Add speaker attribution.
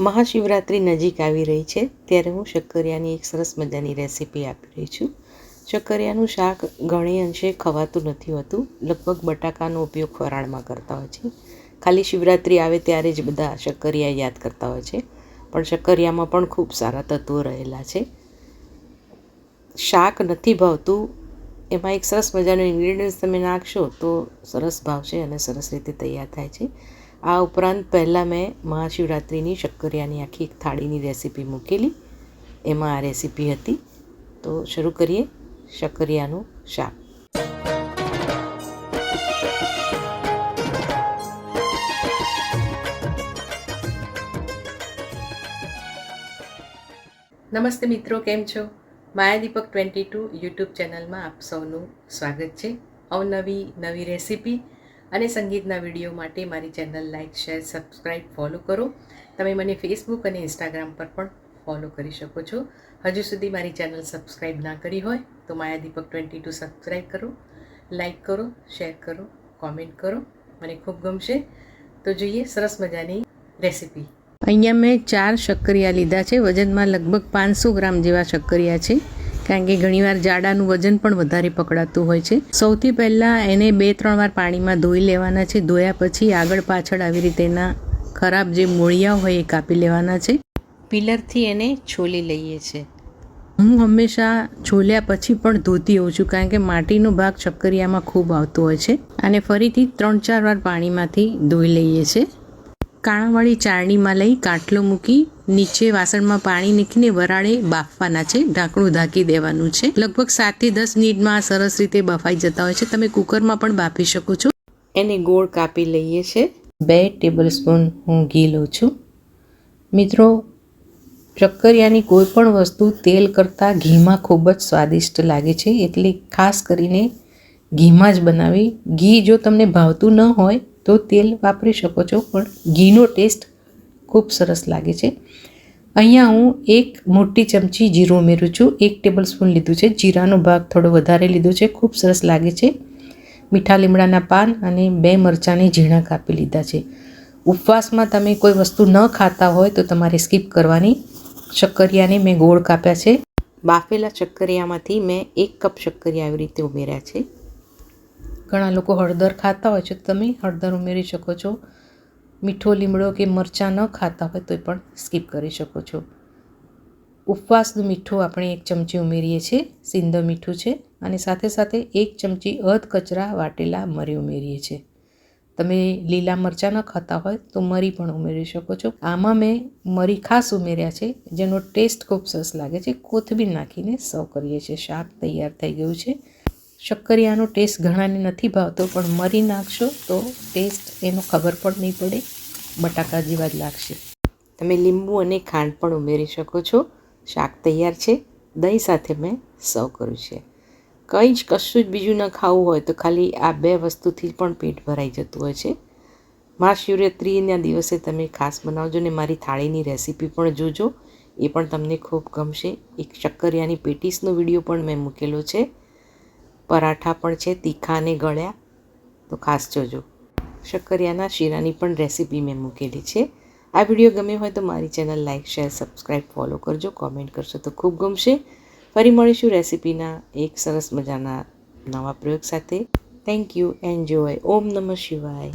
Speaker 1: મહાશિવરાત્રિ નજીક આવી રહી છે, ત્યારે હું શક્કરિયાની એક સરસ મજાની રેસીપી આપી રહી છું. શક્કરિયાનું શાક ઘણી અંશે ખવાતું નથી હોતું, લગભગ બટાકાનો ઉપયોગ ફરાળમાં કરતા હોય છે. ખાલી શિવરાત્રિ આવે ત્યારે જ બધા શક્કરિયા યાદ કરતા હોય છે, પણ શક્કરિયામાં પણ ખૂબ સારા તત્વો રહેલા છે. શાક નથી ભાવતું, એમાં એક સરસ મજાનું ઇન્ગ્રીડિયન્ટ્સ તમે નાખશો તો સરસ ભાવશે અને સરસ રીતે તૈયાર થાય છે. આ ઉપરાંત પહેલાં મેં મહાશિવરાત્રિની શક્કરિયાની આખી એક થાળીની રેસીપી મૂકેલી. એમાં આ રેસીપી હતી. તો શરૂ કરીએ શક્કરિયાનું શાક. નમસ્તે મિત્રો, કેમ છો? Maya Deepak twenty two YouTube ચેનલમાં આપ સૌનું સ્વાગત છે. અવનવી નવી રેસીપી અને સંગીતના વીડિયો માટે મારી channel like share subscribe follow કરો. તમે મને ફેસબુક અને ઇન્સ્ટાગ્રામ પર પણ ફોલો કરી શકો છો. હજુ સુધી મારી ચેનલ સબસ્ક્રાઈબ ના કરી હોય તો Maya Deepak twenty two subscribe કરો લાઇક કરો, શેર કરો, કોમેન્ટ કરો. મને ખૂબ ગમશે. તો જોઈએ સરસ મજાની રેસીપી. અહીંયા મેં ચાર શક્કરિયા લીધા છે. વજનમાં લગભગ પાંચસો ગ્રામ જેવા શક્કરિયા છે. કારણ કે ઘણીવાર જાડાનું વજન પણ વધારે પકડાતું હોય છે. સૌથી પહેલાં એને બે ત્રણ વાર પાણીમાં ધોઈ લેવાના છે. ધોયા પછી આગળ પાછળ આવી રીતે એના ખરાબ જે મૂળિયા હોય એ કાપી લેવાના છે. પિલરથી એને છોલી લઈએ છીએ હું હંમેશા છોલ્યા પછી પણ ધોતી હોઉં છું કારણ કે માટીનો ભાગ ચક્કરિયામાં ખૂબ આવતો હોય છે. અને ફરીથી ત્રણ ચાર વાર પાણીમાંથી ધોઈ લઈએ છીએ કાણાવાળી ચાળણીમાં લઈ કાટલો મૂકી નીચે વાસણમાં પાણી નીકળીને વરાળે બાફવાના છે. ઢાંકણું ઢાંકી દેવાનું છે. લગભગ સાતથી દસ મિનિટમાં સરસ રીતે બફાઈ જતા હોય છે. તમે કુકરમાં પણ બાફી શકો છો. એને ગોળ કાપી લઈએ છે. બે ટેબલ સ્પૂન હું ઘી લઉં છું. મિત્રો ચક્કરિયાની કોઈ પણ વસ્તુ તેલ કરતાં ઘીમાં ખૂબ જ સ્વાદિષ્ટ લાગે છે. એટલે ખાસ કરીને ઘીમાં જ બનાવી. ઘી જો તમને ભાવતું ન હોય તો તેલ વાપરી શકો છો, પણ ઘીનો ટેસ્ટ ખૂબ સરસ લાગે છે. અહીંયા હું એક મોટી ચમચી જીરું ઉમેરું છું, એક ટેબલ સ્પૂન લીધું છે. જીરાનો ભાગ થોડો વધારે લીધો છે, ખૂબ સરસ લાગે છે. મીઠા લીમડાના પાન અને બે મરચાંની ઝીણા કાપી લીધા છે. ઉપવાસમાં તમે કોઈ વસ્તુ ન ખાતા હોય તો તમારે સ્કીપ કરવાની. શક્કરિયાને મેં ગોળ કાપ્યા છે. બાફેલા શક્કરિયામાંથી મેં એક કપ શક્કરિયા આવી રીતે ઉમેર્યા છે. ઘણા લોકો હળદર ખાતા હોય છે. તમે હળદર ઉમેરી શકો છો. મીઠો, લીમડો કે મરચાં ન ખાતા હોય તો પણ સ્કીપ કરી શકો છો. ઉપવાસનું મીઠું આપણે એક ચમચી ઉમેરીએ છીએ. સિંધ મીઠું છે અને સાથે સાથે એક ચમચી અધ કચરા વાટેલા મરી ઉમેરીએ છીએ. તમે લીલા મરચાં ન ખાતા હોય તો મરી પણ ઉમેરી શકો છો. આમાં મેં મરી ખાસ ઉમેર્યા છે, જેનો ટેસ્ટ ખૂબ સરસ લાગે છે. કોથબીર નાખીને સર્વ કરીએ છીએ. શાક તૈયાર થઈ ગયું છે. શક્કરિયાનો ટેસ્ટ ઘણાને નથી ભાવતો, પણ મરી નાખશો તો ટેસ્ટ એનો ખબર પણ નહીં પડે. બટાકા જેવા જ લાગશે. તમે લીંબુ અને ખાંડ પણ ઉમેરી શકો છો. શાક તૈયાર છે. દહીં સાથે મેં સર્વ કર્યું છે. કંઈ જ કશું જ બીજું ન ખાવું હોય તો ખાલી આ બે વસ્તુથી પણ પેટ ભરાઈ જતું હોય છે. મહાશિવરાત્રિના દિવસે તમે ખાસ બનાવજો ને મારી થાળીની રેસીપી પણ જોજો. એ પણ તમને ખૂબ ગમશે. એક શક્કરિયાની પેટીસનો વીડિયો પણ મેં મૂકેલો છે. પરાઠા પણ છે, તીખા અને ગળ્યા. તો ખાસ જોજો. શક્કરિયાના શીરાની પણ રેસીપી મેં મૂકેલી છે. આ વીડિયો ગમ્યો હોય તો મારી channel like share subscribe follow કરજો, કોમેન્ટ કરશો તો ખૂબ ગમશે. ફરી મળીશું રેસીપીના એક સરસ મજાના નવા પ્રયોગ સાથે. થેન્ક યુ એન્જોય ઓમ નમઃ શિવાય.